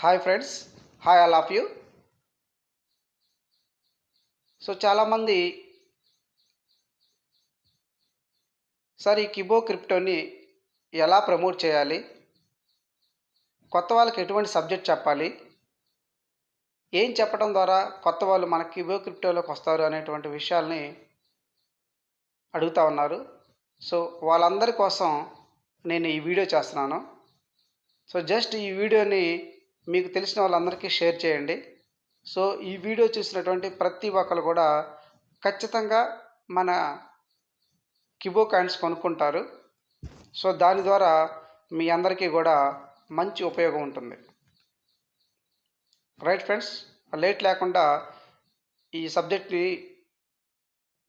Hi friends hi all of you so చాలామంది sir ఈ Kibo క్రిప్టోని ఎలా ప్రమోట్ చేయాలి? కొత్త వాళ్ళకి ఎటువంటి సబ్జెక్ట్ చెప్పాలి? ఏం చెప్పడం ద్వారా కొత్త వాళ్ళు మన కిబో క్రిప్టోలోకి వస్తారు అనేటువంటి విషయాల్ని అడుగుతూ ఉన్నారు. సో వాళ్ళందరి కోసం నేను ఈ వీడియో చేస్తున్నాను. సో జస్ట్ ఈ వీడియోని మీకు తెలిసిన వాళ్ళందరికీ షేర్ చేయండి. సో ఈ వీడియో చూసినటువంటి ప్రతి ఒక్కరు కూడా ఖచ్చితంగా మన కిబో కాయిన్స్ కొనుక్కుంటారు. సో దాని ద్వారా మీ అందరికీ కూడా మంచి ఉపయోగం ఉంటుంది. రైట్ ఫ్రెండ్స్ లేట్ లేకుండా ఈ సబ్జెక్ట్ని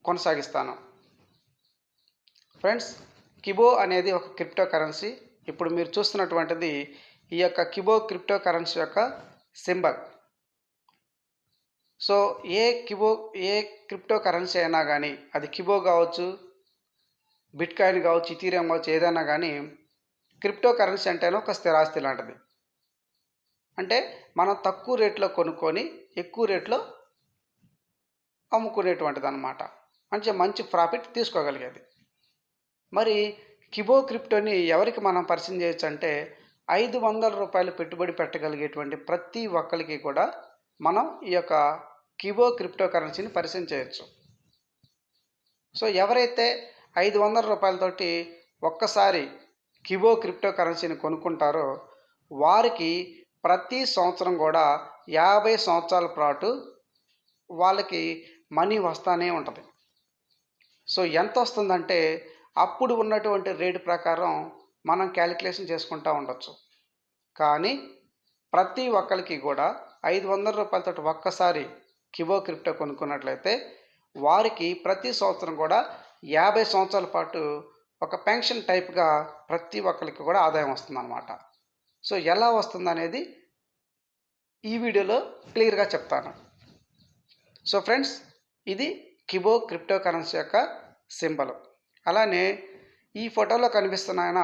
కొనసాగిస్తాను. ఫ్రెండ్స్ కిబో అనేది ఒక క్రిప్టో కరెన్సీ ఇప్పుడు మీరు చూస్తున్నటువంటిది ఈ యొక్క కిబో క్రిప్టో కరెన్సీ యొక్క symbol. So a Kibo a crypto currency అయినా కానీ అది కిబో కావచ్చు బిట్ కాయిన్ కావచ్చు ఇథీరియం కావచ్చు ఏదైనా కానీ క్రిప్టో కరెన్సీ అంటేనే ఒక స్థిరాస్తి లాంటిది. అంటే మనం తక్కువ రేట్లో కొనుక్కొని ఎక్కువ రేట్లో అమ్ముకునేటువంటిది అనమాట మంచి మంచి ప్రాఫిట్ తీసుకోగలిగేది. మరి కిబో క్రిప్టోని ఎవరికి మనం పరిచయం చేయొచ్చు అంటే ఐదు వందల రూపాయలు పెట్టుబడి పెట్టగలిగేటువంటి ప్రతి ఒక్కరికి కూడా మనం ఈ యొక్క కిబో క్రిప్టో కరెన్సీని పరిచయం చేయొచ్చు. సో ఎవరైతే ఐదు వందల రూపాయలతోటి ఒక్కసారి కిబో క్రిప్టో కరెన్సీని కొనుక్కుంటారో వారికి ప్రతి సంవత్సరం కూడా యాభై సంవత్సరాల పాటు వాళ్ళకి మనీ వస్తానే ఉంటుంది. సో ఎంత వస్తుందంటే అప్పుడు ఉన్నటువంటి రేటు ప్రకారం మనం క్యాలిక్యులేషన్ చేసుకుంటూ ఉండొచ్చు. కానీ ప్రతి ఒక్కరికి కూడా ఐదు వందల రూపాయలతో ఒక్కసారి కిబో క్రిప్టో కొనుక్కున్నట్లయితే వారికి ప్రతి సంవత్సరం కూడా యాభై సంవత్సరాల పాటు ఒక పెన్షన్ టైప్గా ప్రతి ఒక్కరికి కూడా ఆదాయం వస్తుందన్నమాట. సో ఎలా వస్తుంది అనేది ఈ వీడియోలో క్లియర్గా చెప్తాను. సో ఫ్రెండ్స్ ఇది కిబో క్రిప్టో కరెన్సీ యొక్క సింబల్. అలానే ఈ ఫోటోలో కనిపిస్తున్న ఆయన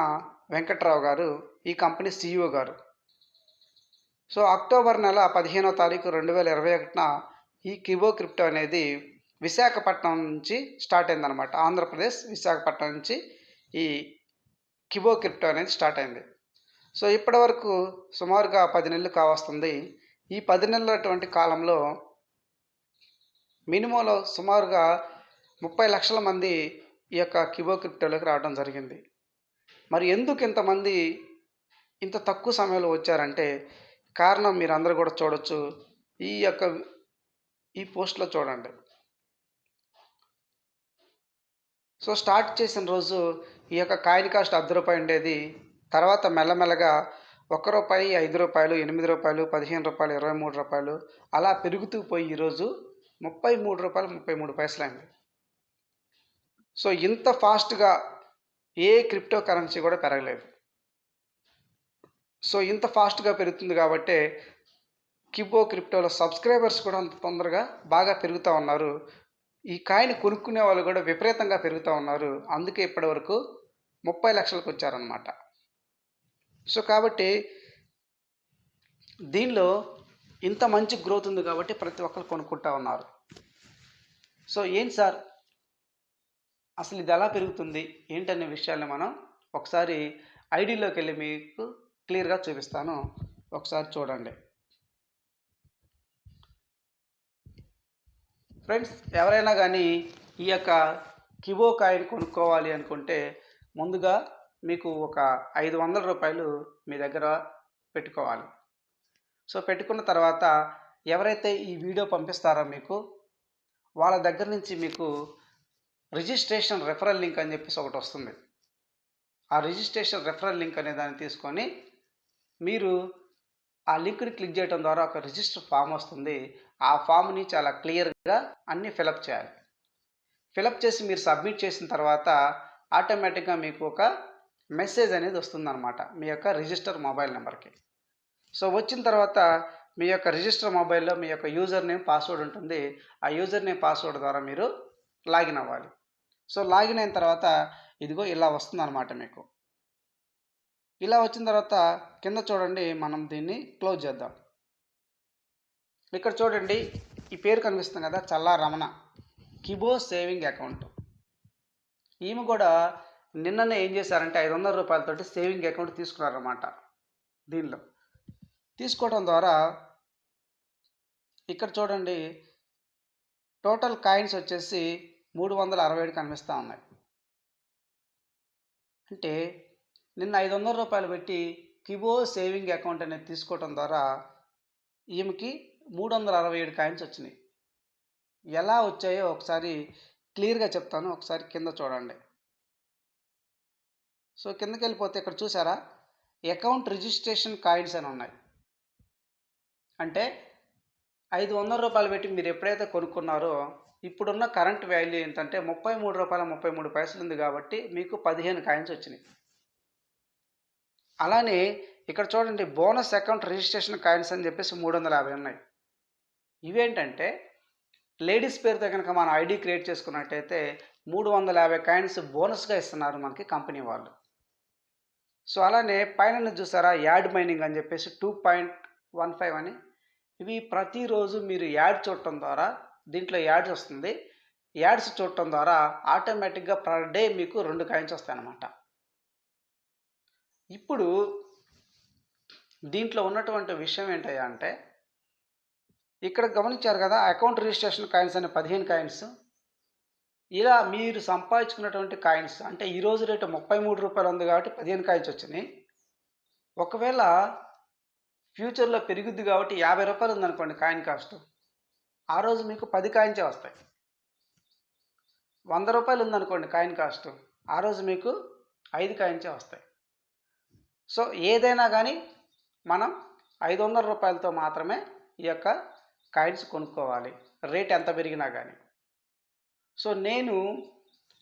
వెంకట్రావు గారు ఈ company CEO garu. So October నెల పదిహేనో తారీఖు రెండు వేల ఇరవై ఒకటిన ఈ కిబో క్రిప్టో అనేది విశాఖపట్నం నుంచి స్టార్ట్ అయిందనమాట ఆంధ్రప్రదేశ్ విశాఖపట్నం నుంచి ఈ కిబో క్రిప్టో అనేది స్టార్ట్ అయింది. సో ఇప్పటి వరకు సుమారుగా పది నెలలు కావస్తుంది. ఈ పది నెలలటువంటి కాలంలో మినిమంలో సుమారుగా ముప్పై లక్షల మంది ఈ యొక్క కిబో క్రిప్టోలోకి రావడం జరిగింది. మరి ఎందుకు ఇంతమంది ఇంత తక్కువ సమయంలో వచ్చారంటే కారణం మీరు అందరూ కూడా చూడొచ్చు. ఈ యొక్క ఈ పోస్ట్లో చూడండి. సో స్టార్ట్ చేసిన రోజు ఈ యొక్క కాయిన్ కాస్ట్ అర్ధ రూపాయి ఉండేది. తర్వాత మెల్లమెల్లగా ఒక రూపాయి ఐదు రూపాయలు ఎనిమిది రూపాయలు పదిహేను రూపాయలు ఇరవై మూడు రూపాయలు అలా పెరుగుతూ పోయి ఈరోజు ముప్పై మూడు రూపాయలు ముప్పై మూడు పైసలు అయింది సో ఇంత ఫాస్ట్గా ఏ క్రిప్టో కరెన్సీ కూడా పెరగలేదు. సో ఇంత ఫాస్ట్గా పెరుగుతుంది కాబట్టి కిబో క్రిప్టోలో సబ్స్క్రైబర్స్ కూడా అంత తొందరగా బాగా పెరుగుతూ ఉన్నారు. ఈ కాయిన్ కొనుక్కునే వాళ్ళు కూడా విపరీతంగా పెరుగుతూ ఉన్నారు. అందుకే ఇప్పటి వరకు ముప్పై లక్షలకు వచ్చారనమాట సో కాబట్టి దీనిలో ఇంత మంచి గ్రోత్ ఉంది కాబట్టి ప్రతి ఒక్కరు కొనుక్కుంటా ఉన్నారు. సో ఏంటి సార్? అసలు ఇది ఎలా పెరుగుతుంది? ఏంటనే విషయాన్ని మనం ఒకసారి ఐడిలోకి వెళ్ళి మీకు క్లియర్గా చూపిస్తాను. ఒకసారి చూడండి. ఫ్రెండ్స్ ఎవరైనా కానీ ఈ యొక్క కిబో కాయిన్ కొనుక్కోవాలి అనుకుంటే ముందుగా మీకు ఒక ఐదు వందల రూపాయలు మీ దగ్గర పెట్టుకోవాలి. సో పెట్టుకున్న తర్వాత ఎవరైతే ఈ వీడియో పంపిస్తారో మీకు వాళ్ళ దగ్గర నుంచి మీకు రిజిస్ట్రేషన్ రెఫరల్ లింక్ అని చెప్పేసి ఒకటి వస్తుంది. ఆ రిజిస్ట్రేషన్ రెఫరల్ లింక్ అనే దాన్ని తీసుకొని మీరు ఆ లింక్ని క్లిక్ చేయడం ద్వారా ఒక రిజిస్టర్ ఫామ్ వస్తుంది. ఆ ఫామ్ని చాలా క్లియర్గా అన్నీ ఫిలప్ చేయాలి. ఫిలప్ చేసి మీరు సబ్మిట్ చేసిన తర్వాత ఆటోమేటిక్గా మీకు ఒక మెసేజ్ అనేది వస్తుందన్నమాట. మీ యొక్క రిజిస్టర్ మొబైల్ నెంబర్కి. సో వచ్చిన తర్వాత మీ యొక్క రిజిస్టర్ మొబైల్లో మీ యొక్క యూజర్ నేమ్ పాస్వర్డ్ ఉంటుంది. ఆ యూజర్ నేమ్ పాస్వర్డ్ ద్వారా మీరు లాగిన్ అవ్వాలి. సో లాగిన్ అయిన తర్వాత ఇదిగో ఇలా వస్తుందన్నమాట మీకు. ఇలా వచ్చిన తర్వాత కింద చూడండి మనం దీన్ని క్లోజ్ చేద్దాం. ఇక్కడ చూడండి ఈ పేరు కనిపిస్తుంది కదా Challa Ramana. Kibo saving account. ఈమె కూడా నిన్ననే ఏం చేశారంటే ఐదు వందల రూపాయలతోటి సేవింగ్ అకౌంట్ తీసుకున్నారన్నమాట దీనిలో. తీసుకోవడం ద్వారా ఇక్కడ చూడండి టోటల్ కాయిన్స్ వచ్చేసి మూడు వందల అరవై ఏడు కనిపిస్తూ ఉన్నాయి. అంటే నిన్న ఐదు వందల రూపాయలు పెట్టి కిబో సేవింగ్ అకౌంట్ అనేది తీసుకోవడం ద్వారా ఈమెకి మూడు వందల అరవై ఏడు కాయిన్స్ వచ్చినాయి. ఎలా వచ్చాయో ఒకసారి క్లియర్గా చెప్తాను ఒకసారి కింద చూడండి. సో కిందకి వెళ్ళిపోతే ఇక్కడ చూసారా? అకౌంట్ రిజిస్ట్రేషన్ కాయిన్స్ అని ఉన్నాయి. అంటే ఐదు వందల రూపాయలు పెట్టి మీరు ఎప్పుడైతే కొనుక్కున్నారో ఇప్పుడున్న కరెంట్ వాల్యూ ఏంటంటే ముప్పై మూడు రూపాయల ముప్పై మూడు పైసలు ఉంది కాబట్టి మీకు పదిహేను కాయిన్స్ వచ్చినాయి. అలానే ఇక్కడ చూడండి బోనస్ అకౌంట్ రిజిస్ట్రేషన్ కాయిన్స్ అని చెప్పేసి మూడు వందల యాభై ఉన్నాయి. ఇవేంటంటే లేడీస్ పేరుతో కనుక మనం ఐడి క్రియేట్ చేసుకున్నట్టయితే మూడు వందల యాభై కాయిన్స్ బోనస్గా ఇస్తున్నారు మనకి కంపెనీ వాళ్ళు. సో అలానే పైన చూసారా యాడ్ మైనింగ్ అని చెప్పేసి టూ పాయింట్ వన్ ఫైవ్ అని. ఇవి ప్రతిరోజు మీరు యాడ్ చూడటం ద్వారా దీంట్లో యాడ్స్ వస్తుంది. యాడ్స్ చూడటం ద్వారా ఆటోమేటిక్గా పర్ డే మీకు రెండు కాయిన్స్ వస్తాయన్నమాట. ఇప్పుడు దీంట్లో ఉన్నటువంటి విషయం ఏంటయ్యా అంటే ఇక్కడ గమనించారు కదా అకౌంట్ రిజిస్ట్రేషన్ కాయిన్స్ అనే పదిహేను కాయిన్స్. ఇలా మీరు సంపాదించుకున్నటువంటి కాయిన్స్ అంటే ఈరోజు రేటు ముప్పై మూడు రూపాయలు ఉంది కాబట్టి పదిహేను కాయిన్స్ వచ్చినాయి. ఒకవేళ ఫ్యూచర్లో పెరుగుద్ది కాబట్టి యాభై రూపాయలు ఉందనుకోండి కాయిన్ కాస్ట్. ఆ రోజు మీకు పది కాయిన్సే వస్తాయి. వంద రూపాయలు ఉందనుకోండి కాయిన్ కాస్ట్. ఆ రోజు మీకు ఐదు కాయిన్సే వస్తాయి. సో ఏదైనా కానీ మనం ఐదు వందల రూపాయలతో మాత్రమే ఈ యొక్క కాయిన్స్ కొనుక్కోవాలి. రేట్ ఎంత పెరిగినా కానీ సో నేను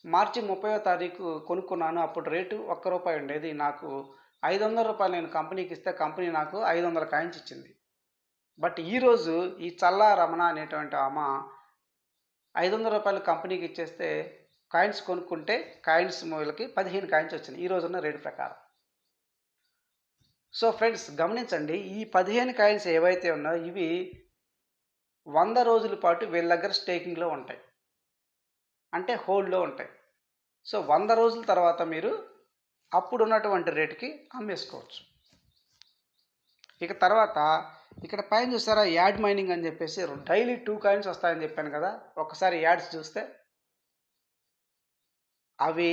మార్చి ముప్పై తారీఖు కొనుక్కున్నాను. అప్పుడు రేటు ఒక్క రూపాయి ఉండేది. నాకు ఐదు వందల రూపాయలు నేను కంపెనీకి ఇస్తే కంపెనీ నాకు ఐదు వందల కాయిన్స్ ఇచ్చింది. బట్ ఈరోజు ఈ చల్లా రమణ అనేటువంటి ఆమె ఐదు వందల రూపాయలు కంపెనీకి ఇచ్చేస్తే కాయిన్స్ కొనుక్కుంటే కాయిన్స్ మూలకి పదిహేను కాయిన్స్ వచ్చినాయి. ఈ రోజున్న రేటు ప్రకారం. సో ఫ్రెండ్స్ గమనించండి ఈ పదిహేను కాయిన్స్ ఏవైతే ఉన్నాయో ఇవి వంద రోజుల పాటు వీళ్ళ దగ్గర స్టేకింగ్లో ఉంటాయి. అంటే హోల్డ్లో ఉంటాయి. సో వంద రోజుల తర్వాత మీరు అప్పుడు ఉన్నటువంటి రేటుకి అమ్మేసుకోవచ్చు. ఇక తర్వాత ఇక్కడ పైన చూసారా యాడ్ మైనింగ్ అని చెప్పేసి డైలీ టూ కాయిన్స్ వస్తాయని చెప్పాను కదా ఒకసారి యాడ్స్ చూస్తే. అవి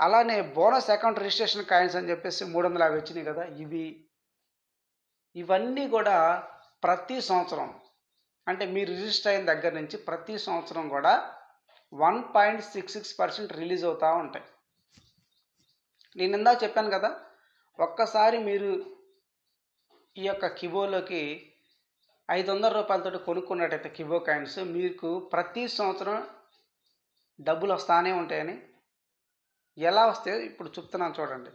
అలానే బోనస్ అకౌంట్ రిజిస్ట్రేషన్ కాయిన్స్ అని చెప్పేసి మూడు వందల యాభై వచ్చినాయి కదా ఇవి. ఇవన్నీ కూడా ప్రతి సంవత్సరం అంటే మీరు రిజిస్టర్ అయిన దగ్గర నుంచి ప్రతి సంవత్సరం కూడా one point six six percent release అవుతూ ఉంటాయి. నేను ఇందా చెప్పాను కదా ఒక్కసారి మీరు ఈ యొక్క కిబోలోకి ఐదు వందల రూపాయలతో కొనుక్కున్నట్టయితే కిబో కాయిన్స్ మీకు ప్రతి సంవత్సరం డబ్బులు వస్తానే ఉంటాయని ఎలా వస్తే ఇప్పుడు చెప్తున్నాను చూడండి.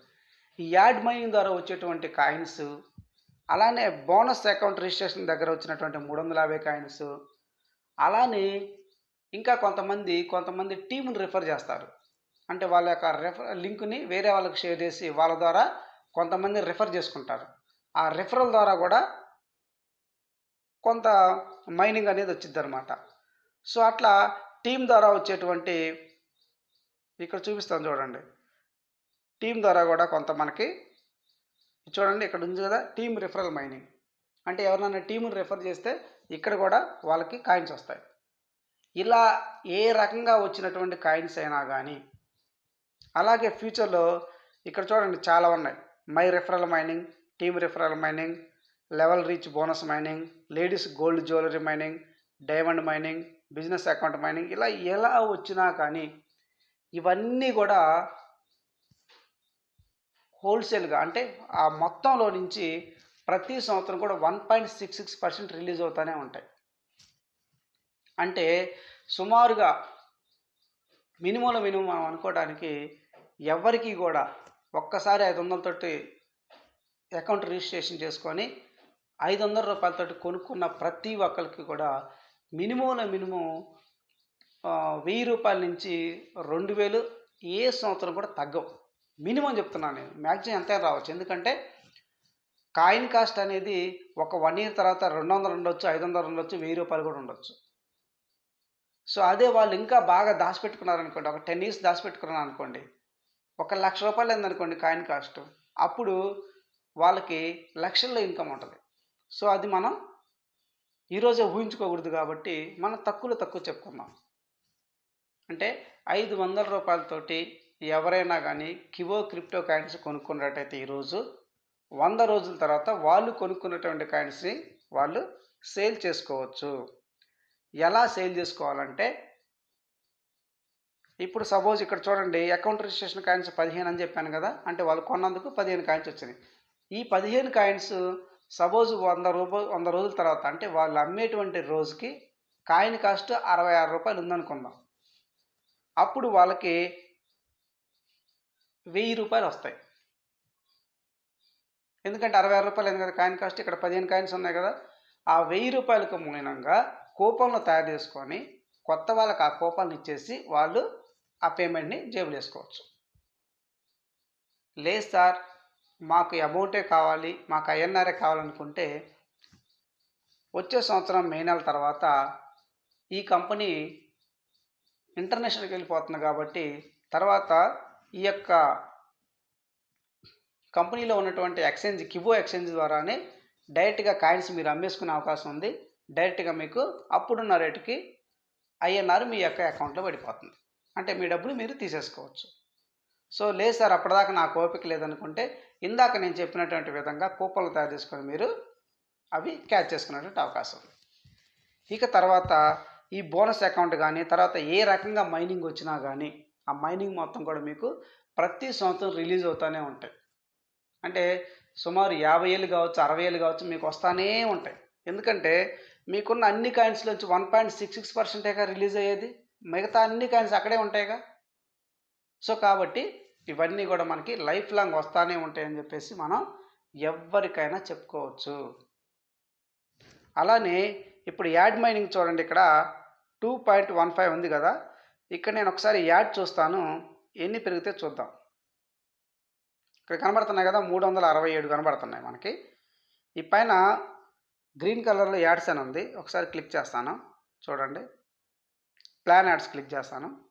ఈ యాడ్ మైనింగ్ ద్వారా వచ్చేటువంటి కాయిన్స్ అలానే బోనస్ అకౌంట్ రిజిస్ట్రేషన్ దగ్గర వచ్చినటువంటి మూడు వందల యాభై కాయిన్స్ అలానే ఇంకా కొంతమంది కొంతమంది టీముని రిఫర్ చేస్తారు. అంటే వాళ్ళ యొక్క రిఫర్ లింక్ని వేరే వాళ్ళకి షేర్ చేసి వాళ్ళ ద్వారా కొంతమంది రిఫర్ చేసుకుంటారు. ఆ రిఫరల్ ద్వారా కూడా కొంత మైనింగ్ అనేది వచ్చింది అనమాట సో అట్లా టీం ద్వారా వచ్చేటువంటి ఇక్కడ చూపిస్తాను చూడండి. టీం ద్వారా కూడా కొంత మనకి చూడండి ఇక్కడ ఉంది కదా టీం రిఫరల్ మైనింగ్ అంటే ఎవరినైనా టీముని రిఫర్ చేస్తే ఇక్కడ కూడా వాళ్ళకి కాయిన్స్ వస్తాయి. ఇలా ఏ రకంగా వచ్చినటువంటి కాయిన్స్ అయినా కానీ అలాగే ఫ్యూచర్లో ఇక్కడ చూడండి చాలా ఉన్నాయి. My referral mining team referral mining level reach bonus mining ladies gold jewellery mining diamond mining business account mining ఇలా ఎలా వచ్చినా కానీ ఇవన్నీ కూడా హోల్సేల్గా అంటే ఆ మొత్తంలో నుంచి ప్రతి సంవత్సరం కూడా one point six six percent release అవుతూనే ఉంటాయి. అంటే సుమారుగా మినిమంలో మినిమం మనం అనుకోవడానికి ఎవరికి కూడా ఒక్కసారి ఐదు వందలతోటి అకౌంట్ రిజిస్ట్రేషన్ చేసుకొని ఐదు వందల రూపాయలతో కొనుక్కున్న ప్రతి ఒక్కరికి కూడా మినిమంలో మినిమం వెయ్యి రూపాయల నుంచి రెండు వేలు ఏ సంవత్సరం కూడా తగ్గవు. మినిమం చెప్తున్నాను నేను. మ్యాక్సిమం ఎంత రావచ్చు. ఎందుకంటే కాయిన్ కాస్ట్ అనేది ఒక వన్ ఇయర్ తర్వాత రెండు వందలు ఉండొచ్చు ఐదు వందలు ఉండొచ్చు వెయ్యి రూపాయలు కూడా ఉండొచ్చు. సో అదే వాళ్ళు ఇంకా బాగా దాచిపెట్టుకున్నారనుకోండి ఒక టెన్ ఇయర్స్ దాచిపెట్టుకున్నారు అనుకోండి ఒక లక్ష రూపాయలు అయిందనుకోండి కాయిన్ కాస్ట్ అప్పుడు వాళ్ళకి లక్షల్లో ఇన్కమ్ ఉంటుంది. సో అది మనం ఈరోజే ఊహించుకోకూడదు కాబట్టి మనం తక్కువలో తక్కువ చెప్పుకుందాం. అంటే ఐదు వందల రూపాయలతోటి ఎవరైనా కానీ కివో క్రిప్టో కాయిన్స్ కొనుక్కున్నట్టయితే ఈరోజు వంద రోజుల తర్వాత వాళ్ళు కొనుక్కున్నటువంటి కాయిన్స్ని వాళ్ళు సేల్ చేసుకోవచ్చు. ఎలా సేల్ చేసుకోవాలంటే ఇప్పుడు సపోజ్ ఇక్కడ చూడండి అకౌంట్ రిజిస్ట్రేషన్ కాయిన్స్ పదిహేను అని చెప్పాను కదా అంటే వాళ్ళు కొన్నందుకు పదిహేను కాయిన్స్ వచ్చినాయి. ఈ పదిహేను కాయిన్స్ సపోజ్ వంద రూపాయలు వంద రోజుల తర్వాత అంటే వాళ్ళు అమ్మేటువంటి రోజుకి కాయిన్ కాస్ట్ అరవై ఆరు రూపాయలు ఉందనుకుందాం. అప్పుడు వాళ్ళకి వెయ్యి రూపాయలు వస్తాయి. ఎందుకంటే అరవై ఆరు రూపాయలు అయింది కదా కాయిన్ కాస్ట్ ఇక్కడ పదిహేను కాయిన్స్ ఉన్నాయి కదా. ఆ వెయ్యి రూపాయలకు మూలంగా కూపన్లు తయారు చేసుకొని కొత్త వాళ్ళకి ఆ కూపన్లు ఇచ్చేసి వాళ్ళు ఆ పేమెంట్ని జేబులు వేసుకోవచ్చు లేదు సార్ మాకు అమౌంటే కావాలి మాకు ఐఎన్ఆర్ఏ కావాలనుకుంటే వచ్చే సంవత్సరం మే నెల తర్వాత ఈ కంపెనీ ఇంటర్నేషనల్కి వెళ్ళిపోతుంది కాబట్టి తర్వాత ఈ యొక్క కంపెనీలో ఉన్నటువంటి ఎక్స్చేంజ్ కివో ఎక్స్చేంజ్ ద్వారానే డైరెక్ట్గా కాయిన్స్ మీరు అమ్మేసుకునే అవకాశం ఉంది. డైరెక్ట్గా మీకు అప్పుడున్న రేటుకి ఐఎన్ఆర్ మీ యొక్క అకౌంట్లో పడిపోతుంది. అంటే మీ డబ్బులు మీరు తీసేసుకోవచ్చు. సో లేదు సార్ అప్పటిదాకా నాకు ఓపిక లేదనుకుంటే ఇందాక నేను చెప్పినటువంటి విధంగా కూపన్లు తయారు చేసుకొని మీరు అవి క్యాచ్ చేసుకునేటువంటి అవకాశం. ఇక తర్వాత ఈ బోనస్ అకౌంట్ కానీ తర్వాత ఏ రకంగా మైనింగ్ వచ్చినా కానీ ఆ మైనింగ్ మొత్తం కూడా మీకు ప్రతి సంవత్సరం రిలీజ్ అవుతూనే ఉంటాయి. అంటే సుమారు యాభై ఏళ్ళు కావచ్చు అరవై ఏళ్ళు కావచ్చు మీకు వస్తానే ఉంటాయి. ఎందుకంటే మీకున్న అన్ని కాయిన్స్లోంచి వన్ పాయింట్ సిక్స్ సిక్స్ పర్సెంటేగా రిలీజ్ అయ్యేది. మిగతా అన్ని కాయిన్స్ అక్కడే ఉంటాయిగా. సో కాబట్టి ఇవన్నీ కూడా మనకి లైఫ్ లాంగ్ వస్తానే ఉంటాయని చెప్పేసి మనం ఎవరికైనా చెప్పుకోవచ్చు. అలానే ఇప్పుడు యాడ్ మైనింగ్ చూడండి ఇక్కడ టూ పాయింట్ వన్ ఫైవ్ ఉంది కదా. ఇక్కడ నేను ఒకసారి యాడ్ చూస్తాను. ఎన్ని పెరిగితే చూద్దాం. ఇక్కడ కనబడుతున్నాయి కదా మూడు వందల అరవై ఏడు కనబడుతున్నాయి మనకి. ఈ పైన గ్రీన్ కలర్లో యాడ్స్ అని ఉంది. ఒకసారి క్లిక్ చేస్తాను. చూడండి. ప్లాన్ యాడ్స్ క్లిక్ చేస్తాను.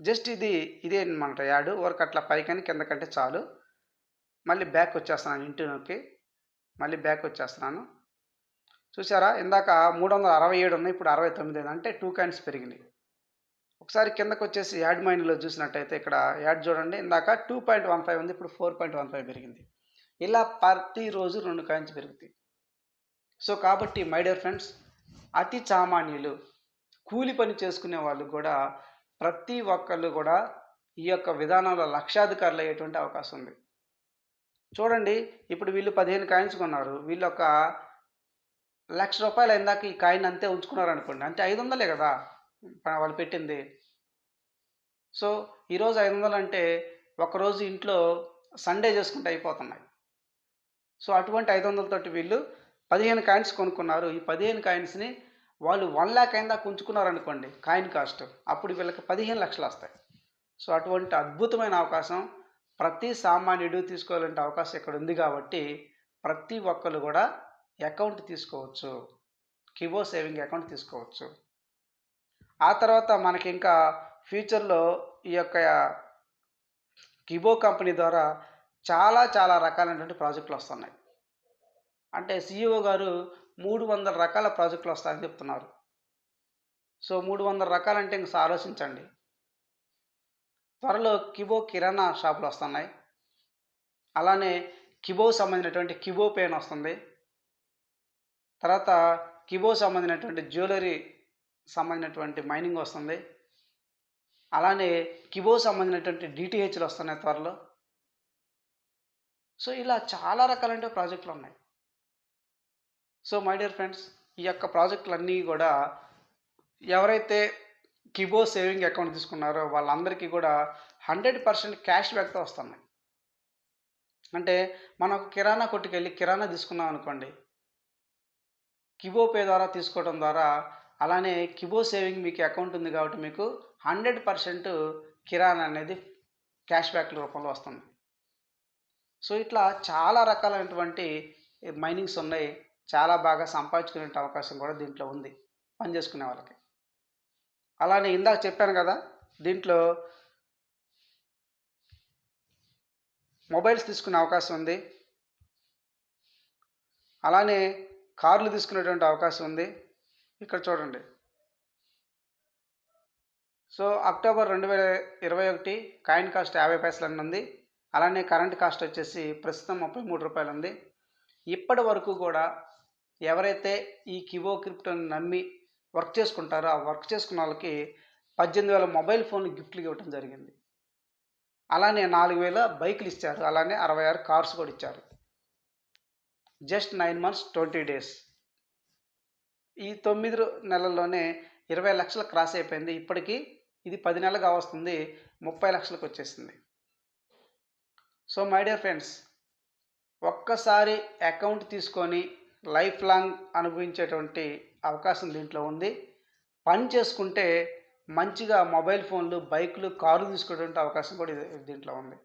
జస్ట్ ఇది ఇదే అనమాట యాడ్. వర్క్ అట్లా పైకని కిందకంటే చాలు. మళ్ళీ బ్యాక్ వచ్చేస్తున్నాను ఇంటి నొక్కి మళ్ళీ బ్యాక్ వచ్చేస్తున్నాను. చూసారా ఇందాక మూడు వందల అరవై ఏడు ఉన్నాయి ఇప్పుడు అరవై తొమ్మిది అంటే టూ కాయిన్స్ పెరిగినాయి. ఒకసారి కిందకు వచ్చేసి యాడ్ మైండ్లో చూసినట్టయితే ఇక్కడ యాడ్ చూడండి. ఇందాక టూ పాయింట్ వన్ ఫైవ్ ఉంది ఇప్పుడు ఫోర్ పాయింట్ వన్ ఫైవ్ పెరిగింది. ఇలా ప్రతిరోజు రెండు కాయిన్స్ పెరుగుతాయి. సో కాబట్టి మై డియర్ ఫ్రెండ్స్ అతి సామాన్యులు కూలి పని చేసుకునే వాళ్ళు కూడా ప్రతి ఒక్కళ్ళు కూడా ఈ యొక్క విధానంలో లక్షాధికారులు అయ్యేటువంటి అవకాశం ఉంది. చూడండి ఇప్పుడు వీళ్ళు పదిహేను కాయిన్స్ కొన్నారు. వీళ్ళు ఒక లక్ష రూపాయలు అయిందాక ఈ కాయిన్ అంతే ఉంచుకున్నారు అనుకోండి అంటే ఐదు వందలే కదా వాళ్ళు పెట్టింది. సో ఈరోజు ఐదు వందలు అంటే ఒకరోజు ఇంట్లో సండే చేసుకుంటే అయిపోతున్నాయి. సో అటువంటి ఐదు వందలతోటి వీళ్ళు పదిహేను కాయిన్స్ కొనుక్కున్నారు. ఈ పదిహేను కాయిన్స్ని వాళ్ళు వన్ ల్యాక్ అయినా ఉంచుకున్నారు అనుకోండి కాయిన్ కాస్ట్ అప్పుడు వీళ్ళకి పదిహేను లక్షలు వస్తాయి. సో అటువంటి అద్భుతమైన అవకాశం ప్రతి సామాన్యుడు తీసుకోవాలంటే అవకాశం ఇక్కడ ఉంది కాబట్టి ప్రతి ఒక్కరు కూడా అకౌంట్ తీసుకోవచ్చు. కివో సేవింగ్ అకౌంట్ తీసుకోవచ్చు. ఆ తర్వాత మనకి ఇంకా ఫ్యూచర్లో ఈ యొక్క కిబో కంపెనీ ద్వారా చాలా చాలా రకాలైనటువంటి ప్రాజెక్టులు వస్తున్నాయి. అంటే సిఇఓ గారు మూడు వందల రకాల ప్రాజెక్టులు వస్తాయని చెప్తున్నారు. సో మూడు వందల రకాలంటే ఇంకా ఆలోచించండి. త్వరలో కిబో కిరాణా షాపులు వస్తున్నాయి. అలానే కిబో సంబంధించినటువంటి కిబో పెయిన్ వస్తుంది. తర్వాత కిబో సంబంధించినటువంటి జ్యువెలరీ సంబంధించినటువంటి మైనింగ్ వస్తుంది. అలానే కిబో సంబంధించినటువంటి డిటిహెచ్లు వస్తున్నాయి త్వరలో. సో ఇలా చాలా రకాలైన ప్రాజెక్టులు ఉన్నాయి. సో మై డియర్ ఫ్రెండ్స్ ఈ యొక్క ప్రాజెక్టులన్నీ కూడా ఎవరైతే కిబో సేవింగ్ అకౌంట్ తీసుకున్నారో వాళ్ళందరికీ కూడా హండ్రెడ్ పర్సెంట్ క్యాష్ బ్యాక్తో వస్తున్నాయి అంటే మనం ఒక కిరాణా కొట్టుకు వెళ్ళి కిరాణా తీసుకున్నాం అనుకోండి కిబో పే ద్వారా తీసుకోవడం ద్వారా అలానే కిబో సేవింగ్ మీకు అకౌంట్ ఉంది కాబట్టి మీకు హండ్రెడ్ పర్సెంట్ కిరాణా అనేది క్యాష్ బ్యాక్ రూపంలో వస్తుంది. సో ఇట్లా చాలా రకాలైనటువంటి మైనింగ్స్ ఉన్నాయి. చాలా బాగా సంపాదించుకునే అవకాశం కూడా దీంట్లో ఉంది పని చేసుకునే వాళ్ళకి. అలానే ఇందాక చెప్పాను కదా దీంట్లో మొబైల్స్ తీసుకునే అవకాశం ఉంది. అలానే కార్లు తీసుకునేటువంటి అవకాశం ఉంది. ఇక్కడ చూడండి. సో అక్టోబర్ రెండు వేల ఇరవై ఒకటి కాయిన్ కాస్ట్ యాభై పైసలు అని ఉంది. అలానే కరెంట్ కాస్ట్ వచ్చేసి ప్రస్తుతం ముప్పై మూడు రూపాయలు ఉంది. ఇప్పటి వరకు కూడా ఎవరైతే ఈ కివో క్రిప్టోని నమ్మి వర్క్ చేసుకుంటారో ఆ వర్క్ చేసుకున్న వాళ్ళకి పద్దెనిమిది వేల మొబైల్ ఫోన్లు గిఫ్ట్లు ఇవ్వడం జరిగింది. అలానే నాలుగు వేల బైకులు ఇచ్చారు. అలానే అరవై ఆరు కార్స్ కూడా ఇచ్చారు. Just nine months twenty days. ఈ తొమ్మిది నెలల్లోనే ఇరవై లక్షలు క్రాస్ అయిపోయింది. ఇప్పటికీ ఇది పది నెలలుగా వస్తుంది. ముప్పై లక్షలకు వచ్చేసింది. సో మై డియర్ ఫ్రెండ్స్ ఒక్కసారి అకౌంట్ తీసుకొని లైఫ్ లాంగ్ అనుభవించేటువంటి అవకాశం దీంట్లో ఉంది. పని చేసుకుంటే మంచిగా మొబైల్ ఫోన్లు బైకులు కారు తీసుకునేటువంటి అవకాశం కూడా ఇది- దీంట్లో ఉంది.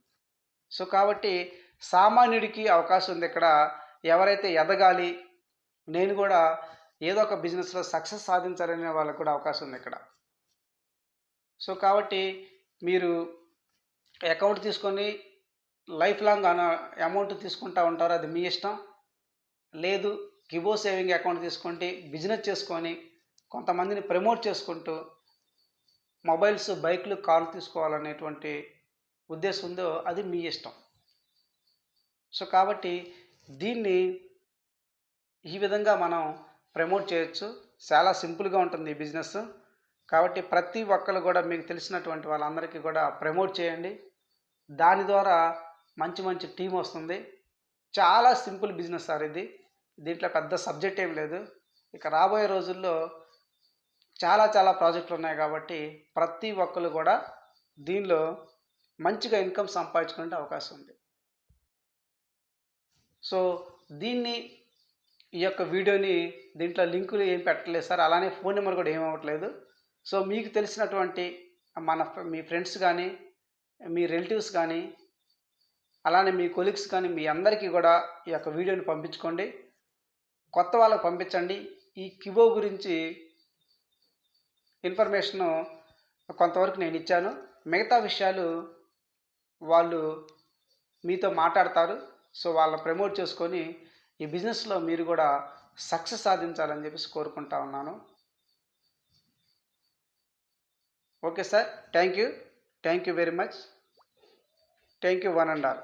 సో కాబట్టి సామాన్యుడికి అవకాశం ఉంది ఇక్కడ. ఎవరైతే ఎదగాలి నేను కూడా ఏదో ఒక బిజినెస్లో సక్సెస్ సాధించాలనే వాళ్ళకి కూడా అవకాశం ఉంది ఇక్కడ. సో కాబట్టి మీరు అకౌంట్ తీసుకొని లైఫ్ లాంగ్ అన అమౌంట్ తీసుకుంటా ఉంటారు. అది మీ ఇష్టం. లేదు కిబో సేవింగ్ అకౌంట్ తీసుకుంటే బిజినెస్ చేసుకొని కొంతమందిని ప్రమోట్ చేసుకుంటూ మొబైల్స్ బైక్లు కార్లు తీసుకోవాలనేటువంటి ఉద్దేశం ఉందో అది మీ ఇష్టం. సో కాబట్టి దీన్ని ఈ విధంగా మనం ప్రమోట్ చేయొచ్చు. చాలా సింపుల్గా ఉంటుంది ఈ బిజినెస్. కాబట్టి ప్రతి ఒక్కరు కూడా మీకు తెలిసినటువంటి వాళ్ళందరికీ కూడా ప్రమోట్ చేయండి. దాని ద్వారా మంచి మంచి టీం వస్తుంది. చాలా సింపుల్ బిజినెస్ సార్ ఇది. దీంట్లో పెద్ద సబ్జెక్ట్ ఏం లేదు. ఇక రాబోయే రోజుల్లో చాలా చాలా ప్రాజెక్టులు ఉన్నాయి కాబట్టి ప్రతి ఒక్కరు కూడా దీనిలో మంచిగా ఇన్కమ్ సంపాదించుకునే అవకాశం ఉంది. సో దీన్ని ఈ యొక్క వీడియోని దీంట్లో లింకులు ఏం పెట్టలేదు సార్. అలానే ఫోన్ నెంబర్ కూడా ఏం అవ్వట్లేదు. సో మీకు తెలిసినటువంటి మన మీ ఫ్రెండ్స్ కానీ మీ రిలేటివ్స్ కానీ అలానే మీ కొలీగ్స్ కానీ మీ అందరికీ కూడా ఈ యొక్క వీడియోని పంపించుకోండి. కొత్త వాళ్ళకి పంపించండి. ఈ కివో గురించి ఇన్ఫర్మేషను కొంతవరకు నేను ఇచ్చాను. మిగతా విషయాలు వాళ్ళు మీతో మాట్లాడతారు. సో వాళ్ళని ప్రమోట్ చేసుకొని ఈ బిజినెస్లో మీరు కూడా సక్సెస్ సాధించాలని చెప్పేసి కోరుకుంటా ఉన్నాను. Okay sir thank you thank you very much thank you one and all